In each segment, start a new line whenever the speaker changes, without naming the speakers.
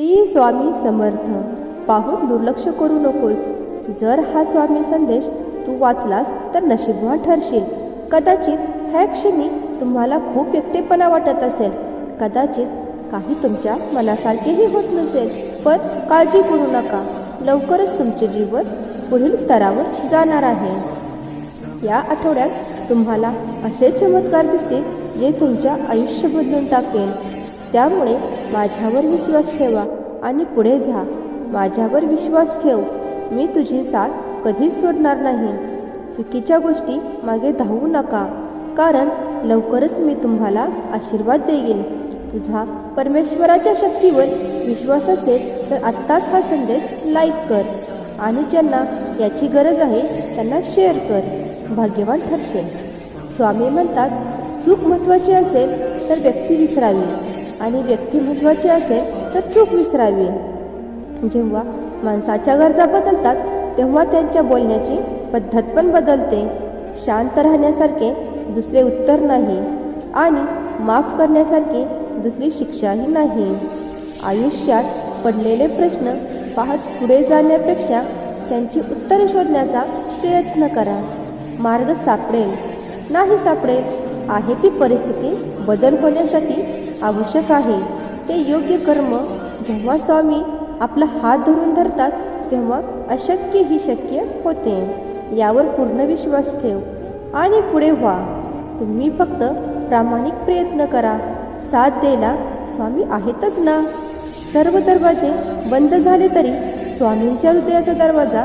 श्री स्वामी समर्थ पाहून दुर्लक्ष करू नकोस. जर हा स्वामी संदेश तू वाचलास तर नशीबवान ठरशील. कदाचित ह्या क्षणी तुम्हाला खूप एकटेपणा वाटत असेल. कदाचित काही तुमच्या मनासारखेही होत नसेल. पण काळजी करू नका. लवकरच तुमचे जीवन पुढील स्तरावर जाणार आहे. या आठवड्यात तुम्हाला असे चमत्कार दिसतील जे तुमच्या आयुष्य बदलून टाकेल. त्यामुळे माझ्यावर विश्वास ठेवा आणि पुढे जा. माझ्यावर विश्वास ठेव. मी तुझी साथ कधीच सोडणार नाही. चुकीच्या गोष्टी मागे धावू नका. कारण लवकरच मी तुम्हाला आशीर्वाद देईन. तुझा परमेश्वराच्या शक्तीवर विश्वास असेल तर आत्ताच हा संदेश लाईक कर आणि ज्यांना याची गरज आहे त्यांना शेअर कर. भाग्यवान ठरशील. स्वामी म्हणतात चूक महत्त्वाची असेल तर व्यक्ती विसरावी. आणि व्यक्ती महत्त्वाची असेल तर चूक विसरावी. जेव्हा माणसाच्या गरजा बदलतात तेव्हा त्यांच्या बोलण्याची पद्धत पण बदलते. शांत राहण्यासारखे दुसरे उत्तर नाही आणि माफ करण्यासारखी दुसरी शिक्षाही नाही. आयुष्यात पडलेले प्रश्न पाहत पुढे जाण्यापेक्षा त्यांची उत्तरे शोधण्याचा प्रयत्न करा. मार्ग सापडेल. नाही सापडेल आहे ती परिस्थिती बदल होण्यासाठी आवश्यक आहे. ते योग्य कर्म जेव्हा स्वामी आपला हात धरून धरतात तेव्हा अशक्य ही शक्य होते. यावर पूर्ण विश्वास ठेव आणि पुढे व्हा. तुम्ही फक्त प्रामाणिक प्रयत्न करा. साथ द्यायला स्वामी आहेतच ना? सर्व दरवाजे बंद झाले तरी स्वामींच्या हृदयाचा दरवाजा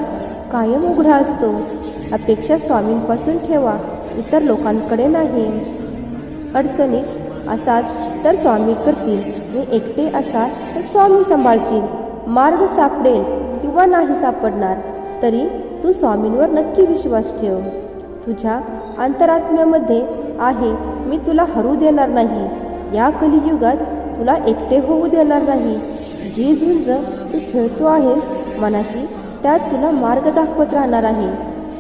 कायम उघडा असतो. अपेक्षा स्वामींपासून ठेवा. इतर लोकांकडे नाही. अडचणीत असाल तर स्वामी करतील. आणि एकटे असाल तर स्वामी सांभाळतील. मार्ग सापडेल किंवा नाही सापडणार तरी तू स्वामींवर नक्की विश्वास ठेव. तुझ्या अंतरात्म्यामध्ये आहे मी तुला हरू देणार नाही. या कलियुगात तुला एकटे होऊ देणार नाही. जी झुंज तू खेळतो आहेस मनाशी त्यात तुला मार्ग दाखवत राहणार आहे.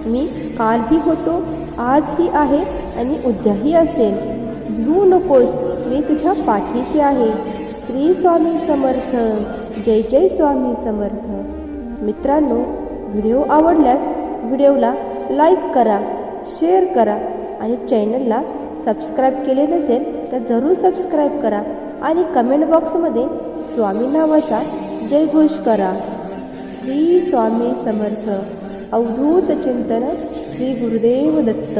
मी कालही होतो आजही आहे आणि उद्याही असेल. भिवू नकोस मी तुझ्या पाठीशी आहे. श्री स्वामी समर्थ जय जय स्वामी समर्थ. मित्रांनो व्हिडिओ आवडल्यास व्हिडिओला लाईक करा शेअर करा आणि चॅनलला सबस्क्राईब केले नसेल तर जरूर सबस्क्राईब करा आणि कमेंट बॉक्समध्ये स्वामी नावाचा जयघोष करा. श्री स्वामी समर्थ. अवधूत चिंतन श्री गुरुदेव दत्त.